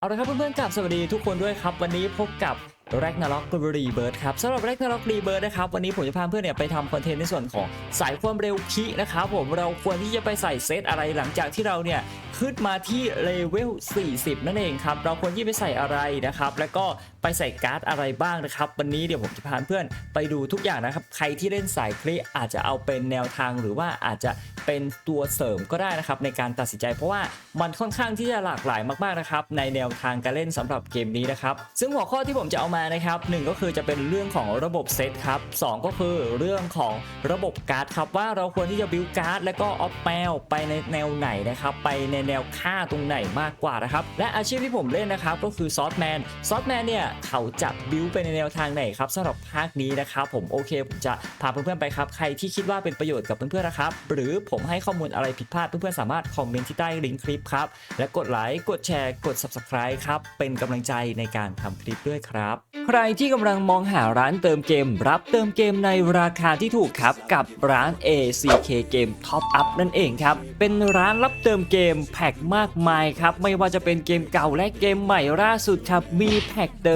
เอาละครับเพื่อนๆกับสวัสดีทุกคนด้วยครับ วันนี้พบกับแร็กนาร็อกรีเบิร์ดครับสำหรับแร็กนาร็อกรีเบิร์ดนะครับวันนี้ผมจะพาเพื่อนเนี่ยไปทำคอนเทนต์ในส่วนของสายความเร็วคินะครับผมเราควรที่จะไปใส่เซตอะไรหลังจากที่เราเนี่ยขึ้นมาที่เลเวล40 นั่นเองครับเราควรที่ไปใส่อะไรนะครับ แล้วก็ไปใส่การ์ดอะไรบ้างนะครับ วันนี้เดี๋ยวผมจะพาเพื่อนไปดูทุกอย่างนะครับ ใครที่เล่นสายคลิอาจจะเอาเป็นแนวทางหรือว่าอาจจะเป็นตัวเสริมก็ได้นะครับ ในการตัดสินใจ เพราะว่ามันค่อนข้างที่จะหลากหลายมากๆนะครับ ในแนวทางการเล่นสำหรับเกมนี้นะครับ ซึ่งหัวข้อที่ผมจะเอามานะครับหนึ่งก็คือจะเป็นเรื่องของระบบเซตครับสองก็คือเรื่องของระบบการ์ดครับว่าเราควรที่จะบิวการ์ดและก็ออฟแมวไปในแนวไหนนะครับ ไปในแนวค่าตรงไหนมากกว่านะครับ และอาชีพที่ผมเล่นนะครับก็คือซอสแมนซอสแมนเนี่ยเขาจะบิ้วไปในแนวทางไหนครับสำหรับภาคนี้นะครับผมโอเคผมจะพาเพื่อนๆไปครับใครที่คิดว่าเป็นประโยชน์กับเพื่อนๆนะครับหรือผมให้ข้อมูลอะไรผิดพลาดเพื่อนๆสามารถคอมเมนต์ที่ใต้ลิงก์คลิปครับและกดไลค์กดแชร์กด subscribe ครับเป็นกำลังใจในการทำคลิปด้วยครับ ใครที่กำลังมองหาร้านเติมเกม รับเติมเกมในราคาที่ถูกครับกับร้าน ACK Game Top Up นั่นเองครับเป็นร้านรับเติมเกมแพ็คมากมายครับไม่ว่าจะเป็นเกมเก่าและเกมใหม่ล่าสุดครับมีแพ็คเติ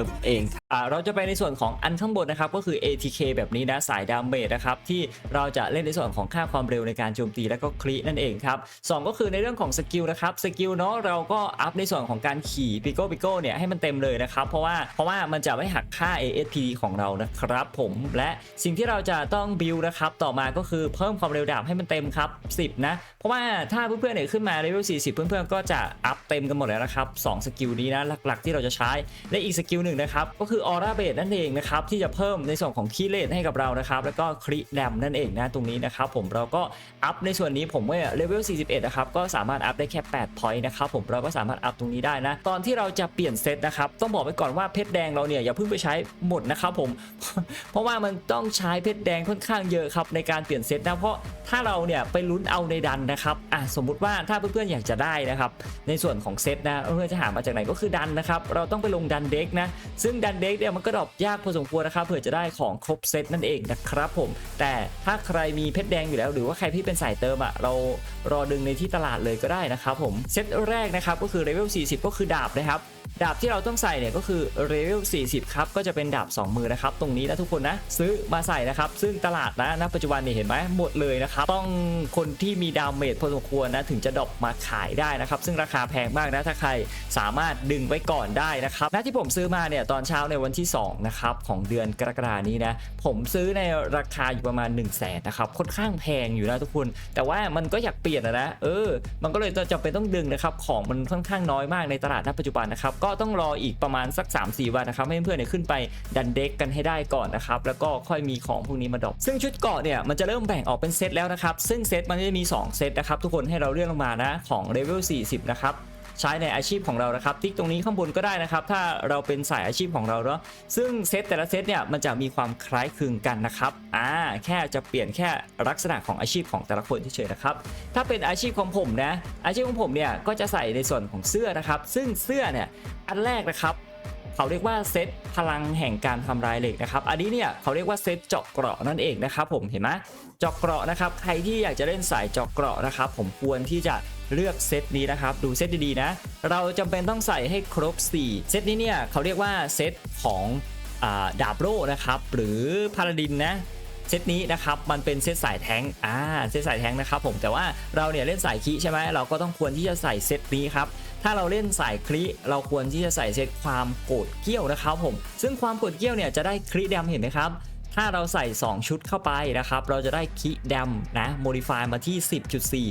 มเอง อ่าเราจะไปในส่วนของอันข้างบนนะครับก็คือ ATK แบบนี้นะสายดาเมจนะครับที่เราจะเล่นในส่วนของค่าความเร็วในการโจมตีและก็คลีนั่นเองครับสองก็คือในเรื่องของสกิลนะครับสกิลเนาะเราก็อัพในส่วนของการขี่ปิโก้ปิโก้เนี่ยให้มันเต็มเลยนะครับเพราะว่าเพราะว่ามันจะไม่หักค่า ASP ของเรานะครับผมและสิ่งที่เราจะต้องบิวนะครับต่อมาก็คือเพิ่มความเร็วดาบให้มันเต็มครับ10 นะ เพราะว่าถ้าเพื่อนๆเนี่ยขึ้นมาเลเวล40 เพื่อนๆก็จะอัพเต็มกันหมดแล้วนะครับ2สกิลนี้นะหลักๆ ที่เราจะใช้และอีกสกิลหนึ่งนะครับก็คือออร่าเบดนั่นเองนะครับที่จะเพิ่มในส่วนของคีเลนให้กับเรานะครับแล้วก็คริแดมนั่นเองนะตรงนี้นะครับผมเราก็อัพในส่วนนี้ผมว่าเลเวล 41 นะครับก็สามารถอัพได้แค่8 point นะครับผมเราก็สามารถอัพตรงนี้ได้นะ ตอนที่เราจะเปลี่ยนเซตนะครับต้องบอกไว้ก่อนว่าเพชรแดงเราเนี่ยอย่าเพิ่งไปใช้หมดนะครับผม เพราะว่ามันต้องใช้เพชรแดงค่อนข้างเยอะครับในการเปลี่ยนเซตนะเพราะถ้าเราเนี่ยไปลุ้นเอาในดันนะครับอะสมมุติว่าถ้าเพื่อนๆอยากจะได้นะครับในส่วนของเซตนะเพื่อนๆจะหามาจากไหนก็คือดันนะครับเราต้องไปลงดันเด็กนะซึ่งดันเด็กเนี่ยมันก็ดรอปยากพอสมควรนะครับเผื่อจะได้ของครบเซตนั่นเองนะครับผม แต่ถ้าใครมีเพชรแดงอยู่แล้ว หรือว่าใครที่เป็นสายเติมอะเรารอดึงในที่ตลาดเลยก็ได้นะครับผมเซตแรกนะครับก็คือเลเวล40 ก็คือดาบนะครับ ดาบที่เราต้องใส่เนี่ยก็คือเลเวล 40 ครับ ก็จะเป็นดาบ 2 มือนะครับ ตรงนี้นะทุกคนนะ ซื้อมาใส่นะครับ ซึ่งตลาดนะณปัจจุบันนี่เห็นไหมหมดเลยนะครับ ต้องคนที่มีดาเมจพอสมควรนะถึงจะดรอปมาขายได้นะครับ ซึ่งราคาแพงมากนะถ้าใครสามารถดึงไว้ก่อนได้นะครับณที่ผมซื้อมาเนี่ยตอนเช้าในวันที่2นะครับของเดือนกรกฎานี้นะผมซื้อในราคาอยู่ประมาณ 1 0 0 0 0แสนนะครับค่อนข้างแพงอยู่นะทุกคน แต่ว่ามันก็อยากเปลี่ยนนะนะเออ มันก็เลยจำเป็นต้องดึงนะครับของมันค่อนข้างน้อยมากในตลาดณปัจจุบันนะครับก็ต้องรออีกประมาณสัก 3-4 วันนะครับให้เพื่อนๆเนี่ยขึ้นไปดันเด็กกันให้ได้ก่อนนะครับแล้วก็ค่อยมีของพวกนี้มาดรอปซึ่งชุดเกาะเนี่ยมันจะเริ่มแบ่งออกเป็นเซตแล้วนะครับซึ่งเซตมันจะมี 2 เซตนะครับทุกคนให้เราเลือกลงมานะของเลเวล40นะครับ ใช้ในอาชีพของเรานะครับติ๊กตรงนี้ข้างบนก็ได้นะครับถ้าเราเป็นสายอาชีพของเราเนาะซึ่งเซตแต่ละเซตเนี่ยมันจะมีความคล้ายคลึงกันนะครับอ่าแค่จะเปลี่ยนแค่ลักษณะของอาชีพของแต่ละคนเฉยๆนะครับถ้าเป็นอาชีพของผมนะอาชีพของผมเนี่ยก็จะใส่ในส่วนของเสื้อนะครับ ซึ่งเสื้อเนี่ยอันแรกนะครับ เขาเรียกว่าเซตพลังแห่งการทำลายเหล็กนะครับอันนี้เนี่ยเขาเรียกว่าเซตเจาะเกราะนั่นเองนะครับผมเห็นไหมเจาะเกราะนะครับใครที่อยากจะเล่นสายเจาะเกราะนะครับผมควรที่จะเลือกเซตนี้นะครับดูเซตดีๆนะเราจำเป็นต้องใส่ให้ครบ 4 เซตนี้เนี่ยเขาเรียกว่าเซตของอดาบโร่นะครับหรือพาราดินนะเซตนี้นะครับมันเป็นเซตสายแทงอ่าเซตสายแทงนะครับผมแต่ว่าเราเนี่ยเล่นสายคีใช่ไหมเราก็ต้องควรที่จะใส่เซตนี้ครับ ถ้าเราเล่นสายคลิเราควรที่จะใส่เซตความโกรธเกี้ยวนะครับผม ซึ่งความโกรธเกี้ยวเนี่ยจะได้คลิแดมเห็นไหมครับ ถ้าเราใส่ 2 ชุดเข้าไปนะครับ เราจะได้คีย์ดำนะ modify มาที่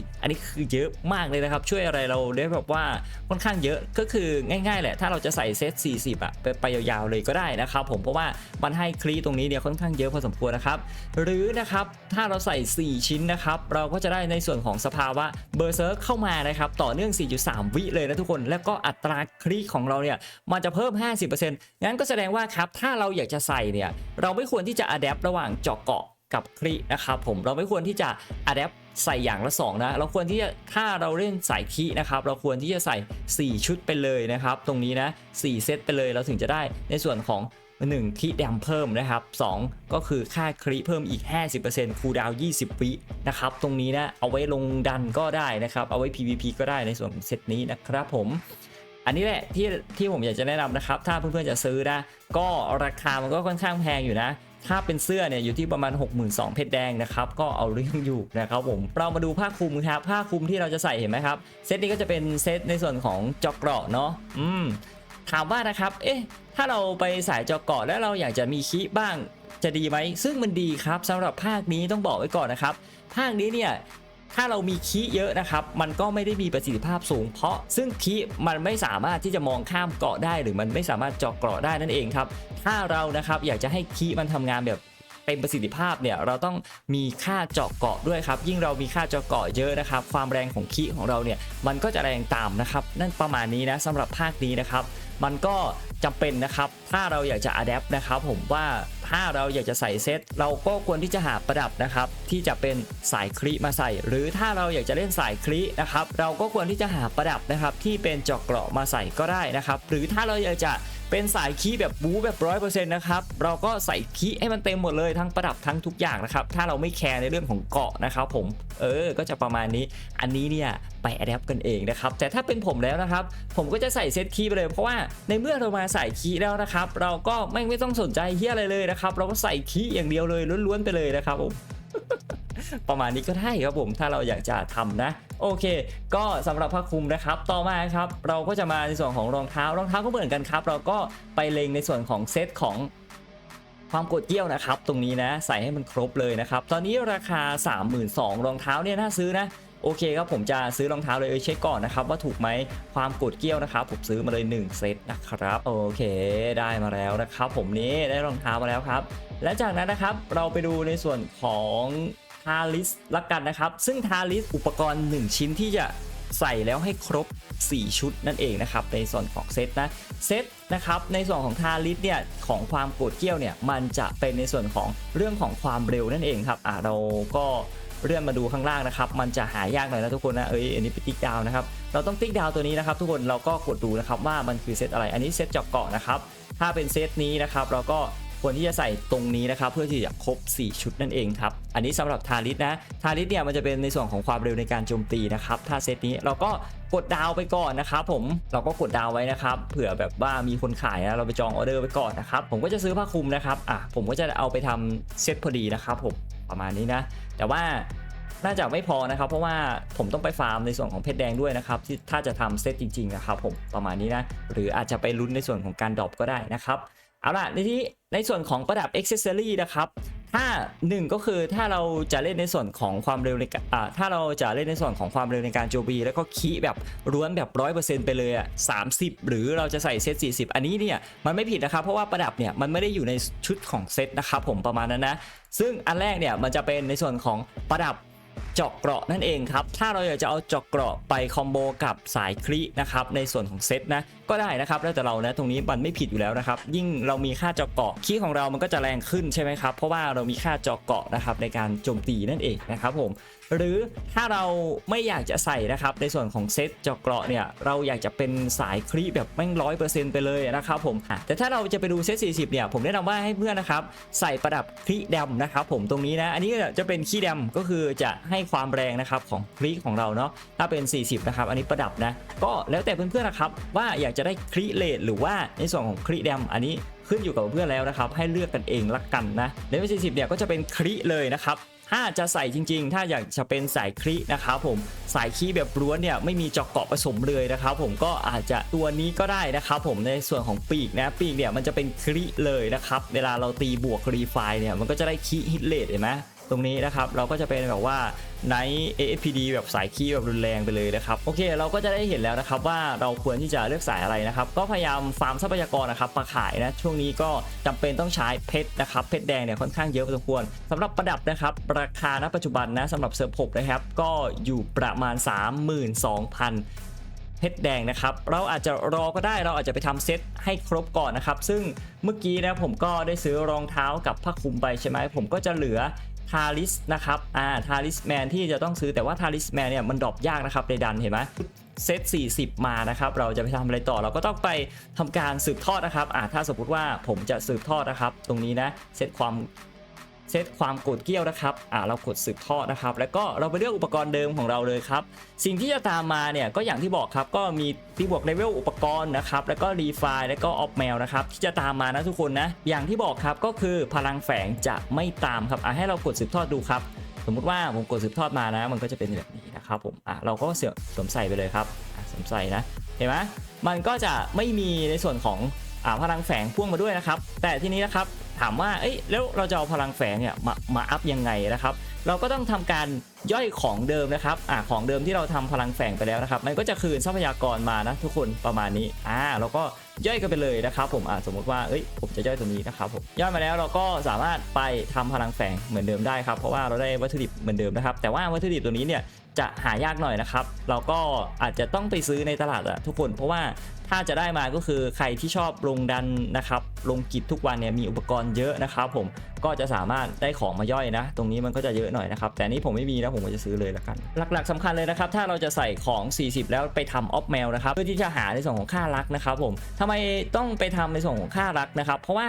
10.4 อันนี้คือเยอะมากเลยนะครับ ช่วยอะไรเราได้แบบว่าค่อนข้างเยอะก็คือง่าย ๆ แหละ ถ้าเราจะใส่เซต 40อะไปไปยาวๆเลยก็ได้นะครับ ผมเพราะว่ามันให้คลีตรงนี้เนี่ยค่อนข้างเยอะพอสมควรนะครับ หรือนะครับถ้าเราใส่ 4 ชิ้นนะครับ เราก็จะได้ในส่วนของสภาวะเบอร์เซิร์เข้ามานะครับต่อเนื่อง 4.3 วิเลยนะทุกคน แล้วก็อัตราคลีของเราเนี่ยมันจะเพิ่ม 50%งั้นก็แสดงว่าครับถ้าเราอยากจะใส่เนี่ยเราไม่ควรที่จะอัดแอประหว่างเจาะเกาะกับคลีนะครับผมเราไม่ควรที่จะอัดแอปใส่อย่างละสองนะเราควรที่จะถ้าเราเล่นสายคีนะครับเราควรที่จะใส่ 4 ชุดไปเลยนะครับ ตรงนี้นะ4เซตไปเลยเราถึงจะได้ในส่วนของ 1 คีแดมเพิ่มนะครับ 2 ก็คือค่าคลีเพิ่มอีก 50%คูดาว20 วินะครับ ตรงนี้นะเอาไว้ลงดันก็ได้นะครับ เอาไว้ PVP ก็ได้ในส่วนของเซตนี้นะครับผมอันนี้แหละที่ที่ผมอยากจะแนะนำนะครับ ถ้าเพื่อนๆจะซื้อนะก็ราคามันก็ค่อนข้างแพงอยู่นะ ถ้าเป็นเสื้อเนี่ยอยู่ที่ประมาณ 62,000เพชรแดงนะครับก็เอาเรื่องอยู่นะครับผมเรามาดูผ้าคลุมครับผ้าคลุมที่เราจะใส่เห็นไหมครับเซตนี้ก็จะเป็นเซตในส่วนของจอกเกราะเนาะอืมถามว่านะครับเอ๊ะถ้าเราไปสายจอกเกาะแล้วเราอยากจะมีคีบ้างจะดีไหมซึ่งมันดีครับสำหรับภาคนี้ต้องบอกไว้ก่อนนะครับภาคนี้เนี่ย ถ้าเรามีคีเยอะนะครับ มันก็ไม่ได้มีประสิทธิภาพสูง เพราะซึ่งคีมันไม่สามารถที่จะมองข้ามเกาะได้ หรือมันไม่สามารถเจาะเกาะได้นั่นเองครับ ถ้าเรานะครับอยากจะให้คีมันทำงานแบบเต็มประสิทธิภาพเนี่ยเราต้องมีค่าเจาะเกาะด้วยครับ ยิ่งเรามีค่าเจาะเกาะเยอะนะครับ ความแรงของคีของเราเนี่ยมันก็จะแรงตามนะครับ นั่นประมาณนี้นะสำหรับภาคนี้นะครับ มันก็ จำเป็นนะครับ ถ้าเราอยากจะอัดแอปนะครับ ผมว่าถ้าเราอยากจะใส่เซตเราก็ควรที่จะหาประดับนะครับ ที่จะเป็นสายคลีมาใส่ หรือถ้าเราอยากจะเล่นสายคลีนะครับ เราก็ควรที่จะหาประดับนะครับ ที่เป็นจอกเกราะมาใส่ก็ได้นะครับ หรือถ้าเราอยากจะ เป็นสายคีแบบบู๊แบบร้อยเปอร์เซ็นต์นะครับ เราก็ใส่คีให้มันเต็มหมดเลยทั้งประดับทั้งทุกอย่างนะครับ ถ้าเราไม่แคร์ในเรื่องของเกาะนะครับผม เออ ก็จะประมาณนี้ อันนี้เนี่ยไปอัดแอปกันเองนะครับ แต่ถ้าเป็นผมแล้วนะครับ ผมก็จะใส่เซตคีย์ไปเลย เพราะว่าในเมื่อเรามาใส่คีย์แล้วนะครับ เราก็ไม่ไม่ต้องสนใจเฮียอะไรเลยนะครับ เราก็ใส่คีย์อย่างเดียวเลยล้วนๆไปเลยนะครับผม ประมาณนี้ก็ได้ครับผมถ้าเราอยากจะทำนะ โอเค ก็สำหรับผ้าคลุมนะครับ ต่อมาครับเราก็จะมาในส่วนของรองเท้ารองเท้าก็เหมือนกันครับ เราก็ไปเล็งในส่วนของเซตของความกดเกี่ยวนะครับ ตรงนี้นะ ใส่ให้มันครบเลยนะครับ ตอนนี้ราคา 32,000รองเท้าเนี่ยน่าซื้อนะ โอเคครับผมจะซื้อรองเท้าเลยเอ้ยเช็คก่อนนะครับว่าถูกไหมความกดเกี้ยวนะครับผมซื้อมาเลย 1 เซตนะครับโอเคได้มาแล้วนะครับ ผมนี้ได้รองเท้ามาแล้วครับ และจากนั้นนะครับเราไปดูในส่วนของทาลิสละกันนะครับ ซึ่งทาลิสอุปกรณ์ 1 ชิ้นที่จะใส่แล้วให้ครบ 4 ชุดนั่นเองนะครับในส่วนของเซตนะเซตนะครับในส่วนของทาลิสเนี่ยของความโกรธเกี้ยวเนี่ยมันจะเป็นในส่วนของเรื่องของความเร็วนั่นเองครับอะเราก็ เลื่อนมาดูข้างล่างนะครับ มันจะหายากหน่อยนะทุกคนนะ เอ้ย อันนี้เป็นติ๊กดาวนะครับ เราต้องติ๊กดาวตัวนี้นะครับ ทุกคน เราก็กดดูนะครับว่ามันคือเซตอะไร อันนี้เซตจาะเกาะนะครับ ถ้าเป็นเซตนี้นะครับ เราก็ควรที่จะใส่ตรงนี้นะครับ เพื่อที่จะครบ 4 ชุดนั่นเองครับ อันนี้สำหรับทาริสนะ ทาริสเนี่ยมันจะเป็นในส่วนของความเร็วในการโจมตีนะครับ ถ้าเซตนี้เราก็กดดาวไปก่อนนะครับผมเราก็กดดาวไว้นะครับ เผื่อแบบว่ามีคนขายนะเราไปจองออเดอร์ไว้ก่อนนะครับ ผมก็จะซื้อผ้าคลุมนะครับอะผมก็จะเอาไปทำเซตพอดีนะครับผม ประมาณนี้นะ แต่ว่าน่าจะไม่พอนะครับ เพราะว่าผมต้องไปฟาร์มในส่วนของเพชรแดงด้วยนะครับ ที่ถ้าจะทำเซตจริงๆนะครับผมประมาณนี้นะ หรืออาจจะไปลุ้นในส่วนของการดรอปก็ได้นะครับ เอาล่ะในที่ในส่วนของประดับอ็อกเซอรี่นะครับ ถ้าหนึ่งก็คือถ้าเราจะเล่นในส่วนของความเร็วในการอ่าถ้าเราจะเล่นในส่วนของความเร็วในการโจบีแล้วก็คีแบบร้วนแบบร้อยเปอร์เซ็นต์ไปเลยอะสามสิบหรือเราจะใส่เซตสี่สิบอันนี้เนี่ยมันไม่ผิดนะครับเพราะว่าประดับเนี่ยมันไม่ได้อยู่ในชุดของเซตนะครับผมประมาณนั้นนะ ซึ่งอันแรกเนี่ยมันจะเป็นในส่วนของประดับจาะเกราะนั่นเองครับ ถ้าเราอยากจะเอาเจาะเกราะไปคอมโบกับสายคลีนะครับในส่วนของเซตนะก็ได้นะครับแล้วแต่เรานะตรงนี้มันไม่ผิดอยู่แล้วนะครับ ยิ่งเรามีค่าเจาะเกราะคีของเรามันก็จะแรงขึ้นใช่ไหมครับ เพราะว่าเรามีค่าเจาะเกราะนะครับในการโจมตีนั่นเองนะครับผมหรือถ้าเราไม่อยากจะใส่นะครับในส่วนของเซตเจาะเกราะเนี่ยเราอยากจะเป็นสายคลีแบบแม่งร้อยเปอร์เซ็นต์ไปเลยนะครับผมแต่ถ้าเราจะไปดูเซต40เนี่ยผมแนะนำว่าให้เพื่อนนะครับใส่ประดับคลีดำนะครับผมตรงนี้นะอันนี้จะเป็นคีย์ดำก็คือจะให้ความแรงนะครับของคลีของเราเนาะถ้าเป็น 40 นะครับ อันนี้ประดับนะ ก็แล้วแต่เพื่อนๆนะครับว่าอยากจะได้คลีเลทหรือว่าในส่วนของคลีดำอันนี้ขึ้นอยู่กับเพื่อนแล้วนะครับ ให้เลือกกันเองละกันนะเลเวล40 เนี่ยก็จะเป็นคลีเลยนะครับถ้าจะใส่จริง ๆ ถ้าอยากจะเป็นสายคลินะครับผมสายคีแบบล้วนเนี่ยไม่มีจาะเกาะผสมเลยนะครับผมก็อาจจะตัวนี้ก็ได้นะครับผมในส่วนของปีกนะปีกเนี่ยมันจะเป็นคลิเลยนะครับเวลาเราตีบวกรีไฟเนี่ยมันก็จะได้คีฮิตเลทเห็นไหม ตรงนี้นะครับเราก็จะเป็นแบบว่าไน AFPD แบบสายคีแบบรุนแรงไปเลยนะครับโอเคเราก็จะได้เห็นแล้วนะครับว่าเราควรที่จะเลือกสายอะไรนะครับก็พยายามฟาร์มทรัพยากรนะครับมาขายนะช่วงนี้ก็จำเป็นต้องใช้เพชรนะครับเพชรแดงเนี่ยค่อนข้างเยอะพอสมควรสำหรับประดับนะครับราคาณปัจจุบันนะสำหรับเซิร์ฟผมนะครับก็อยู่ประมาณ 32,000เพชรแดงนะครับ เราอาจจะรอก็ได้ เราอาจจะไปทำเซตให้ครบก่อนนะครับ ซึ่งเมื่อกี้นะผมก็ได้ซื้อรองเท้ากับผ้าคลุมไปใช่ไหม ผมก็จะเหลือทาริสนะครับ อ่า ทาริสแมนที่จะต้องซื้อแต่ว่าทาริสแมนเนี่ยมันดรอปยากนะครับในดันเห็นไหมเซต 40 มานะครับ เราจะไปทำอะไรต่อ เราก็ต้องไปทำการสืบทอดนะครับ อ่าถ้าสมมติว่าผมจะสืบทอดนะครับ ตรงนี้นะ เซตความ เซตความกดเกี้ยวนะครับอ่าเรากดสืบทอดนะครับ แล้วก็เราไปเลือกอุปกรณ์เดิมของเราเลยครับ สิ่งที่จะตามมาเนี่ยก็อย่างที่บอกครับก็มีที่บวกเลเวลอุปกรณ์นะครับแล้วก็รีไฟล์แล้วก็ออฟแมวนะครับที่จะตามมานะทุกคนนะอย่างที่บอกครับก็คือพลังแฝงจะไม่ตามครับอ่าให้เรากดสืบทอดดูครับสมมุติว่าผมกดสืบทอดมานะ มันก็จะเป็นแบบนี้นะครับผมอะเราก็เสียสวมใส่ไปเลยครับอะสวมใส่นะเห็นไหมมันก็จะไม่มีในส่วนของอ่าพลังแฝงพ่วงมาด้วยนะครับ แต่ทีนี้นะครับ ถามว่าเอ้ยแล้วเราจะเอาพลังแฝงเนี่ยมามาอัพยังไงนะครับ เราก็ต้องทำการย่อยของเดิมนะครับอ่าของเดิมที่เราทำพลังแฝงไปแล้วนะครับ มันก็จะคืนทรัพยากรมานะทุกคนประมาณนี้อ่าเราก็ย่อยกันไปเลยนะครับ ผมอ่าสมมติว่าเอ้ยผมจะย่อยตัวนี้นะครับผมย่อยมาแล้วเราก็สามารถไปทำพลังแฝงเหมือนเดิมได้ครับเพราะว่าเราได้วัตถุดิบเหมือนเดิมนะครับ แต่ว่าวัตถุดิบตัวนี้เนี่ย จะหายากหน่อยนะครับ เราก็อาจจะต้องไปซื้อในตลาดอะทุกคนเพราะว่าถ้าจะได้มาก็คือใครที่ชอบลงดันนะครับลงกิจทุกวันเนี่ยมีอุปกรณ์เยอะนะครับผมก็จะสามารถได้ของมาย่อยนะ ตรงนี้มันก็จะเยอะหน่อยนะครับ แต่นี้ผมไม่มีนะผมก็จะซื้อเลยละกัน หลักๆสำคัญเลยนะครับ ถ้าเราจะใส่ของ 40 แล้วไปทำออฟแมวนะครับเพื่อที่จะหาในส่วนของค่ารักนะครับผมทำไมต้องไปทำในส่วนของค่ารักนะครับ เพราะว่า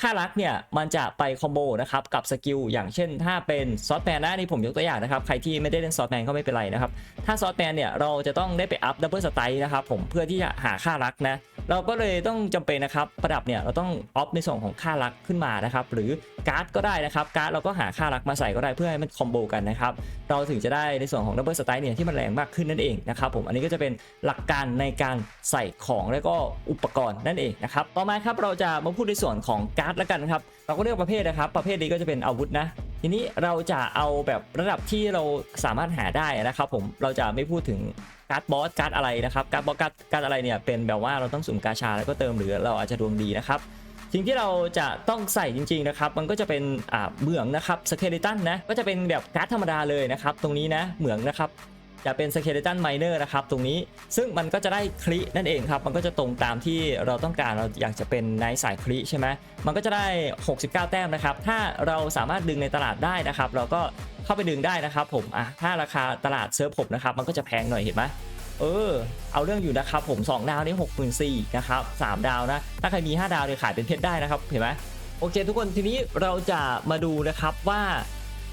ค่ารักเนี่ยมันจะไปคอมโบนะครับกับสกิลอย่างเช่น ถ้าเป็นซอสแมนนะนี่ผมยกตัวอย่างนะครับใครที่ไม่ได้เล่นซอสแมนก็ไม่เป็นไรนะครับถ้าซอสแมนเนี่ยเราจะต้องได้ไปอัพดับเบิลสไตล์นะครับผมเพื่อที่จะหาค่ารักนะเราก็เลยต้องจำเป็นนะครับประดับเนี่ยเราต้องออฟในส่วนของค่ารักขึ้นมานะครับหรือการ์ดก็ได้นะครับการ์ดเราก็หาค่ารักมาใส่ก็ได้เพื่อให้มันคอมโบกันนะครับเราถึงจะได้ในส่วนของดับเบิลสไตล์เนี่ยที่มันแรงมากขึ้นนั่นเองนะครับผมอันนี้ก็จะเป็นหลักการในการใส่ของและก็อุปกรณ์นั่นเองนะครับต่อมาครับเราจะมาพูดในส่วนของการดแล้วกันครับ เราก็เลือกประเภทนะครับ ประเภทนี้ก็จะเป็นอาวุธนะ ทีนี้เราจะเอาแบบระดับที่เราสามารถหาได้นะครับผมเราจะไม่พูดถึงการ์ดบอสการ์ดอะไรนะครับการ์ดบอสการ์ดการ์ดอะไรเนี่ยเป็นแบบว่าเราต้องสุ่มกาชาแล้วก็เติมหรือเราอาจจะดวงดีนะครับสิ่งที่เราจะต้องใส่จริงๆนะครับ มันก็จะเป็นเหมืองนะครับสเคเลตันนะ ก็จะเป็นแบบการ์ดธรรมดาเลยนะครับ ตรงนี้นะ เหมืองนะครับ จะเป็นสเคเลตันไมเนอร์นะครับตรงนี้ซึ่งมันก็จะได้คลินั่นเองครับ มันก็จะตรงตามที่เราต้องการเราอยากจะเป็นในสายคลิใช่ไหมมันก็จะได้ 69 แต้มนะครับ ถ้าเราสามารถดึงในตลาดได้นะครับ เราก็เข้าไปดึงได้นะครับ ผมอะถ้าราคาตลาดเซิร์ฟผมนะครับ มันก็จะแพงหน่อยเห็นไหมเออ เอาเรื่องอยู่นะครับผม 2 ดาวนี่64,000นะครับ3ดาวนะ ถ้าใครมี 5 ดาวเนี่ยขายเป็นเพชรได้นะครับ เห็นไหมโอเค ทุกคนทีนี้เราจะมาดูนะครับว่า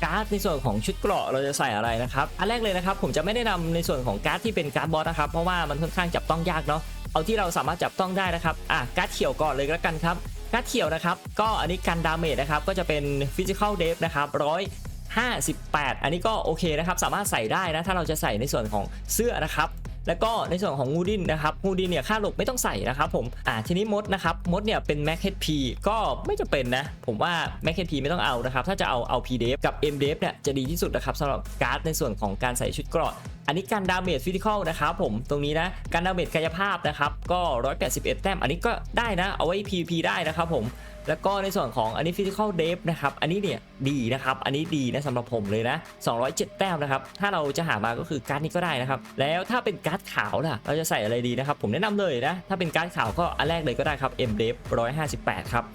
การ์ดในส่วนของชุดเกราะเราจะใส่อะไรนะครับอันแรกเลยนะครับผมจะไม่ได้นำในส่วนของการ์ดที่เป็นการ์ดบอสนะครับเพราะว่ามันค่อนข้างจับต้องยากเนาะเอาที่เราสามารถจับต้องได้นะครับอะการ์ดเขียวก่อนเลยแล้วกันครับการ์ดเขียวนะครับก็อันนี้กันดาเมจนะครับก็จะเป็นฟิสิกอลเดฟนะครับร้อย58 อันนี้ก็โอเคนะครับ สามารถใส่ได้นะ ถ้าเราจะใส่ในส่วนของเสื้อนะครับ แล้วก็ในส่วนของงูดินนะครับงูดินเนี่ยค่าหลบไม่ต้องใส่นะครับผมอ่าทีนี้มดนะครับมดเนี่ยเป็น Mac HP ก็ไม่จะเป็นนะ ผมว่า Mac HP ไม่ต้องเอานะครับถ้าจะเอาเอา p d f กับ m d f เนี่ยจะดีที่สุดนะครับสำหรับการ์ดในส่วนของการใส่ชุดเกราะอันนี้การดาเมจฟิสิกอลนะครับผมตรงนี้นะการดาเมจกายภาพนะครับก็ 181 แต้มอันนี้ก็ได้นะเอาไว้ PVP ได้นะครับผม แล้วก็ในส่วนของอันนี้ physical depth นะครับ อันนี้เนี่ยดีนะครับ อันนี้ดีนะสำหรับผมเลยนะ 207 แต้มนะครับ ถ้าเราจะหามาก็คือการ์ดนี้ก็ได้นะครับ แล้วถ้าเป็นการ์ดขาวล่ะ เราจะใส่อะไรดีนะครับ ผมแนะนำเลยนะ ถ้าเป็นการ์ดขาวก็อันแรกเลยก็ได้ครับ m depth 158 ครับ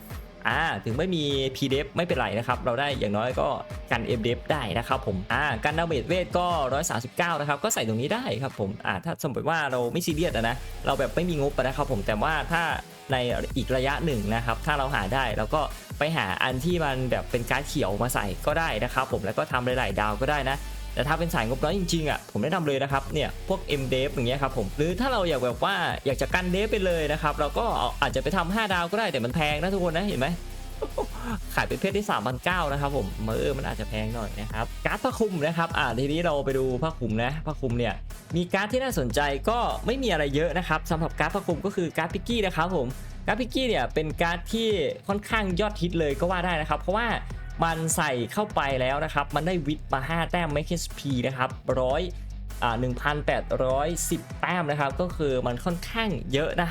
อ่าถึงไม่มี p d e f ไม่เป็นไรนะครับ เราได้อย่างน้อยก็กัน m d e f ได้นะครับผมอ่ากันดาเมจเวทก็ 139 นะครับ ก็ใส่ตรงนี้ได้ครับผมอ่าถ้าสมมติว่าเราไม่ซีเรียสนะ เราแบบไม่มีงบนะครับผมแต่ว่าถ้าในอีกระยะหนึ่งนะครับ ถ้าเราหาได้เราก็ไปหาอันที่มันแบบเป็นการดเขียวมาใส่ก็ได้นะครับผมแล้วก็ทำหลายๆดาวก็ได้นะ แต่ถ้าเป็นสายงบน้อยจริงๆอะผมแนะนำเลยนะครับเนี่ยพวก M d e v อย่างเงี้ยครับผมหรือถ้าเราอยากแบบว่าอยากจะกันเดฟไปเลยนะครับเราก็อาจจะไปทำ5ดาวก็ได้แต่มันแพงนะทุกคนนะเห็นไหมขายเป็นเพศที่3 0 0นะครับผมเออมันอาจจะแพงหน่อยนะครับการ์ดผ้าคลุมนะครับอ่าทีนี้เราไปดูผ้าคลุมนะผ้าคลุมเนี่ยมีการ์ดที่น่าสนใจก็ไม่มีอะไรเยอะนะครับสำหรับการ์ดผ้าคลุมก็คือการ์ดพิกกี้นะครับผมการ์ดพิกกี้เนี่ยเป็นการ์ดที่ค่อนข้างยอดฮิตเลยก็ว่าได้นะครับ เพราะว่า มันใส่เข้าไปแล้วนะครับ มันได้วิทมา 5 แต้ม make HP นะครับร้อยอ่า1,810 แต้มนะครับ ก็คือมันค่อนข้างเยอะนะ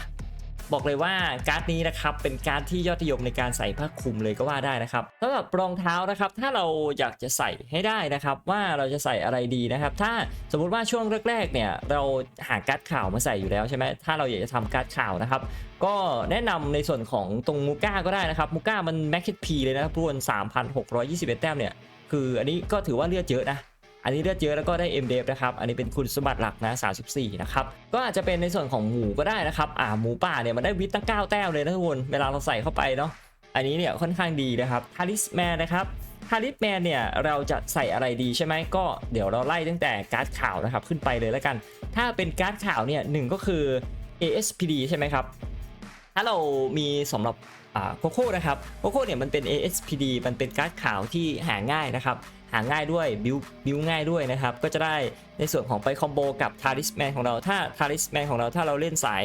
บอกเลยว่าการ์ดนี้นะครับเป็นการ์ดที่ยอดนิยมในการใส่ผ้าคลุมเลยก็ว่าได้นะครับสำหรับรองเท้านะครับถ้าเราอยากจะใส่ให้ได้นะครับ ว่าเราจะใส่อะไรดีนะครับ ถ้าสมมุติว่าช่วงแรกๆเนี่ยเราหาการ์ดข่าวมาใส่อยู่แล้วใช่ไหมถ้าเราอยากจะทำการ์ดข่าวนะครับก็แนะนำในส่วนของตรงมูก้าก็ได้นะครับมูก้ามันแม็กซ์พีเลยนะครับรวน3,621 แต้มเนี่ยคืออันนี้ก็ถือว่าเลือดเยอะนะ อันนี้เลือดเยอะแล้วก็ได้ m d f นะครับ อันนี้เป็นคุณสมบัติหลักนะ 34 นะครับ ก็อาจจะเป็นในส่วนของหมูก็ได้นะครับ อ่าหมูป่าเนี่ยมันได้วิตตั้ง9แต้มเลยนะทุกคน เวลาเราใส่เข้าไปเนาะ อันนี้เนี่ยค่อนข้างดีนะครับทาริสแมนนะครับทาริสแมนเนี่ยเราจะใส่อะไรดีใช่ไหมก็เดี๋ยวเราไล่ตั้งแต่การ์ดข่าวนะครับขึ้นไปเลยแล้วกัน ถ้าเป็นการ์ดข่าวเนี่ยหนึ่งก็คือ ASPD ใช่ไหมครับ ถ้าเรามีสำหรับโคโค่นะครับโคโค่เนี่ยมันเป็น ASPD มันเป็นการ์ดข่าวที่หาง่ายนะครับ หาง่ายด้วยบิวบิวง่ายด้วยนะครับ ก็จะได้ในส่วนของไปคอมโบกับทาริสแมนของเราถ้าทาริสแมนของเราถ้าเราเล่นสาย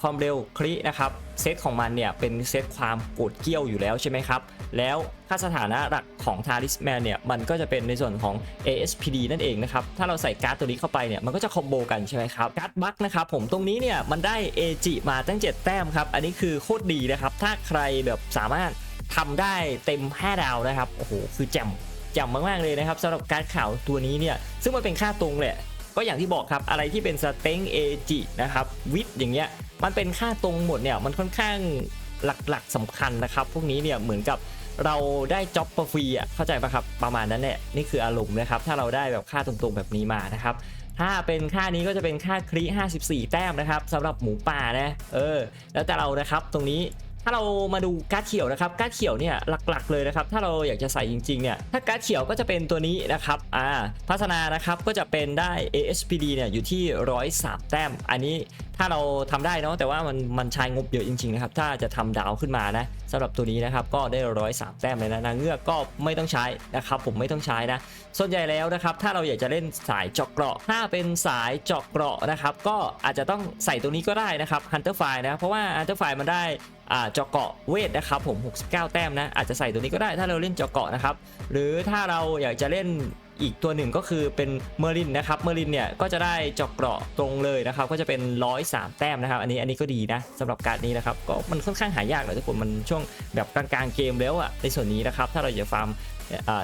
ความเร็วคลินะครับเซตของมันเนี่ยเป็นเซตความกดเกี้ยวอยู่แล้วใช่ไหมครับ แล้วค่าสถานะหลักของทาริสแมนเนี่ยมันก็จะเป็นในส่วนของ ASPD นั่นเองนะครับ ถ้าเราใส่การ์ดตัวนี้เข้าไปเนี่ยมันก็จะคอมโบกันใช่ไหมครับการ์ดบัคนะครับผมตรงนี้เนี่ยมันได้ AG มาตั้ง 7 แต้มครับอันนี้คือโคตรดีนะครับถ้าใครแบบสามารถทำได้เต็ม 5 ดาวนะครับโอ้โหคือแจ่ม แจ่มมากๆเลยนะครับสำหรับการข่าวตัวนี้เนี่ยซึ่งมันเป็นค่าตรงแหละก็อย่างที่บอกครับอะไรที่เป็นสเต็งเอจินะครับวิทอย่างเงี้ยมันเป็นค่าตรงหมดเนี่ยมันค่อนข้างหลักๆสำคัญนะครับ พวกนี้เนี่ยเหมือนกับเราได้จ็อบฟรีอะเข้าใจปะครับประมาณนั้นแหละนี่คืออารมณ์นะครับถ้าเราได้แบบค่าตรงๆแบบนี้มานะครับถ้าเป็นค่านี้ก็จะเป็นค่าคลี54 แต้มนะครับสำหรับหมูป่านะเออแล้วแต่เรานะครับตรงนี้ ถ้าเรามาดูการ์ดเขียวนะครับการ์ดเขียวเนี่ยหลักๆเลยนะครับ ถ้าเราอยากจะใส่จริงๆเนี่ยถ้าการ์ดเขียวก็จะเป็นตัวนี้นะครับอ่าพัฒนานะครับก็จะเป็นได้ ASPD เนี่ยอยู่ที่ 103 แต้ม อันนี้ ถ้าเราทำได้เนาะแต่ว่ามันมันใช้งบเยอะจริงๆนะครับถ้าจะทำดาวขึ้นมานะสำหรับตัวนี้นะครับก็ได้103แต้มเลยนะนางเงือกก็ไม่ต้องใช้นะครับผมไม่ต้องใช้นะ ส่วนใหญ่แล้วนะครับถ้าเราอยากจะเล่นสายเจาะเกราะ ถ้าเป็นสายเจาะเกราะนะครับก็อาจจะต้องใส่ตัวนี้ก็ได้นะครับ Hunter File นะเพราะว่า Hunter File มันได้อ่าเจาะเกาะเวทนะครับผม 69 แต้มนะอาจจะใส่ตัวนี้ก็ได้ถ้าเราเล่นเจาะเกาะนะครับหรือถ้าเราอยากจะเล่น อีกตัวหนึ่งก็คือเป็นเมอร์ลินนะครับเมอร์ลินเนี่ยก็จะได้จาะเกราะตรงเลยนะครับก็จะเป็น 103 แต้มนะครับ อันนี้อันนี้ก็ดีนะสำหรับการดนี้นะครับก็มันค่อนข้างหายากเลยทุกคนมันช่วงแบบกลางๆเกมแล้วอะในส่วนนี้นะครับถ้าเราอยากฟาร์ม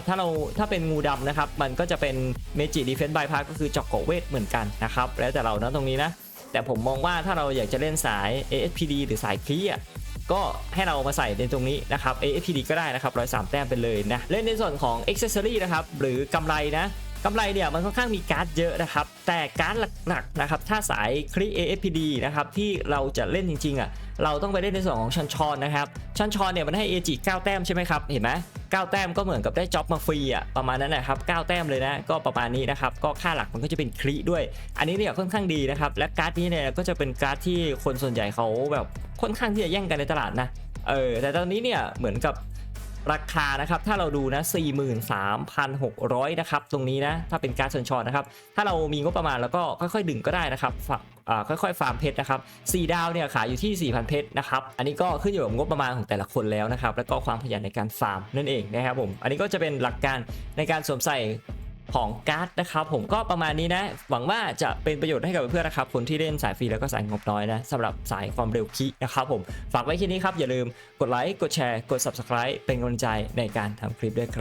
ถ้าเราถ้าเป็นงูดำนะครับ มันก็จะเป็นเมจิดีเฟน s ์บายพาก็คือจอกเกาะเวทเหมือนกันนะครับแล้วแต่เรานะตรงนี้นะแต่ผมมองว่าถ้าเราอยากจะเล่นสาย ASPD หรือสายคลีอะ ก็ให้เรามาใส่ในตรงนี้นะครับ AFPD ก็ได้นะครับร้อยสามแต้มไปเลยนะเล่นในส่วนของ Accessory นะครับหรือกำไรนะ กำไรเนี่ยมันค่อนข้างมีการ์ดเยอะนะครับ แต่การ์ดหลักๆนะครับถ้าสายคลี ASPD นะครับที่เราจะเล่นจริงๆอะเราต้องไปเล่นในส่วนของชันชอนนะครับชันชอนเนี่ยมันให้ AG 9แต้มใช่ไหมครับเห็นไหม9แต้มก็เหมือนกับได้จ็อบมาฟรีอะประมาณนั้นแหละครับ9แต้มเลยนะก็ประมาณนี้นะครับก็ค่าหลักมันก็จะเป็นคลีด้วย อันนี้เนี่ยค่อนข้างดีนะครับและการ์ดนี้เนี่ยก็จะเป็นการ์ดที่คนส่วนใหญ่เขาแบบค่อนข้างที่จะแย่งกันในตลาดนะเออแต่ตอนนี้เนี่ยเหมือนกับ ราคานะครับถ้าเราดูนะ 43,600 นะครับตรงนี้นะถ้าเป็นการเชิญชอนนะครับถ้าเรามีงบประมาณแล้วก็ค่อยๆดึงก็ได้นะครับฝากค่อยๆฟาร์มเพชรนะครับ4ดาวเนี่ยขายอยู่ที่ 4,000 เพชรนะครับอันนี้ก็ขึ้นอยู่กับงบประมาณของแต่ละคนแล้วนะครับแล้วก็ความขยันในการฟาร์มนั่นเองนะครับผมอันนี้ก็จะเป็นหลักการในการสวมใส่ ของการ์ดนะครับผมก็ประมาณนี้นะ หวังว่าจะเป็นประโยชน์ให้กับเพื่อนๆนะครับคนที่เล่นสายฟรีแล้วก็สายงบน้อยนะสำหรับสายความเร็วคินะครับผมฝากไว้แค่นี้ครับอย่าลืมกดไลค์กดแชร์กด subscribe เป็นกำลังใจในการทำคลิปด้วยครับ